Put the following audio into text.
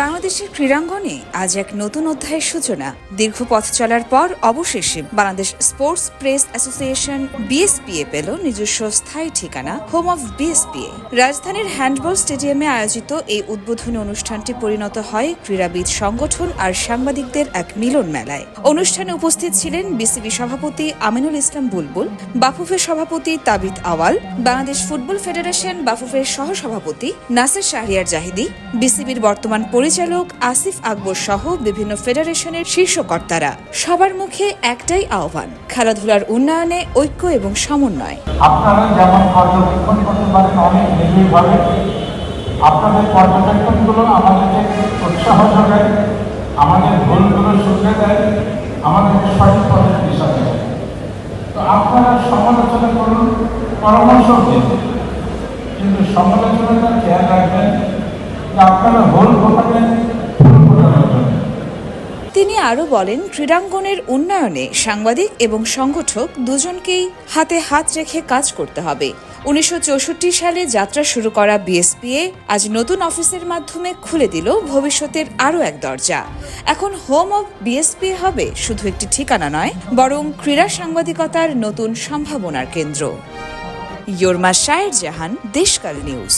বাংলাদেশের ক্রীড়াঙ্গনে আজ এক নতুন অধ্যায়ের সূচনা। দীর্ঘ পথ চলার পর অবশেষে Bangladesh sports press association BSPA পেল নিজস্ব স্থায়ী ঠিকানা, হোম অফ বিএসপিএ। রাজধানীর হ্যান্ডবল স্টেডিয়ামে আয়োজিত এই উদ্বোধনী অনুষ্ঠানটি পরিণত হয় ক্রীড়াবিদ সংগঠন আর সাংবাদিকদের এক মিলন মেলায়। অনুষ্ঠানে উপস্থিত ছিলেন বিসিবি সভাপতি আমিনুল ইসলাম বুলবুল, বাফুফের সভাপতি তাবিদ আওয়াল, বাংলাদেশ ফুটবল ফেডারেশন বাফুফের সহসভাপতি নাসির শাহরিয়ার জাহিদি, বিসিবির বর্তমান পরিচালক আসিফ আকবর সহ বিভিন্ন ফেডারেশনের শীর্ষ কর্তারা সবার মুখে একটাই আহ্বান, খেলাধুলার উন্নয়নে ঐক্য এবং সমন্বয়। আপনারা যেমন পর্যবেক্ষণ করতে পারেন, অনেক নিবিড়ভাবে আপনাদের পর্যবেক্ষণগুলো আমাদেরকে উৎসাহ যোগায়, আমাদের ভুলগুলো দেয়, আমাদেরকে সঠিক পথের দিশা তো আপনারা সমালোচনা করুন, পরামর্শ দিন। কিন্তু সমালোচনাটা খেয়াল রাখবেন তিনি আরও বলেন, ক্রীড়াঙ্গনের উন্নয়নে সাংবাদিক এবং সংগঠক দুজনকেই হাতে হাত রেখে কাজ করতে হবে। উনিশশো চৌষট্টি সালে যাত্রা শুরু করা বিএসপিএ আজ নতুন অফিসের মাধ্যমে খুলে দিল ভবিষ্যতের আরও এক দরজা। এখন হোম অব বিএসপিএ হবে, শুধু একটি ঠিকানা নয়, বরং ক্রীড়া সাংবাদিকতার নতুন সম্ভাবনার কেন্দ্র। ইয়োরমা শায়ের জাহান, দেশকাল নিউজ।